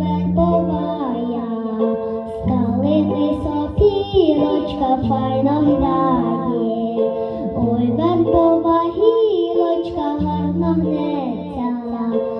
Вербова, Калини Софірочка файно грає. 哎呀。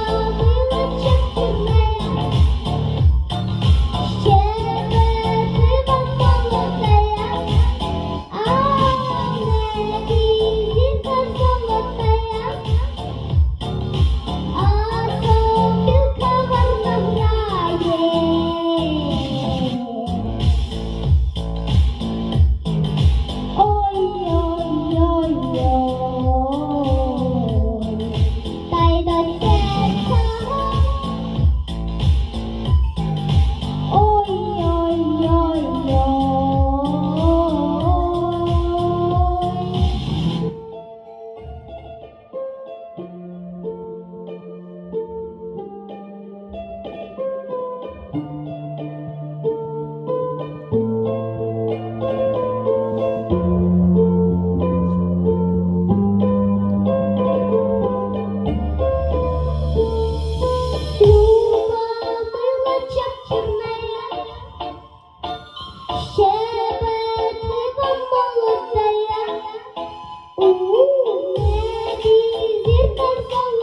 Thank you.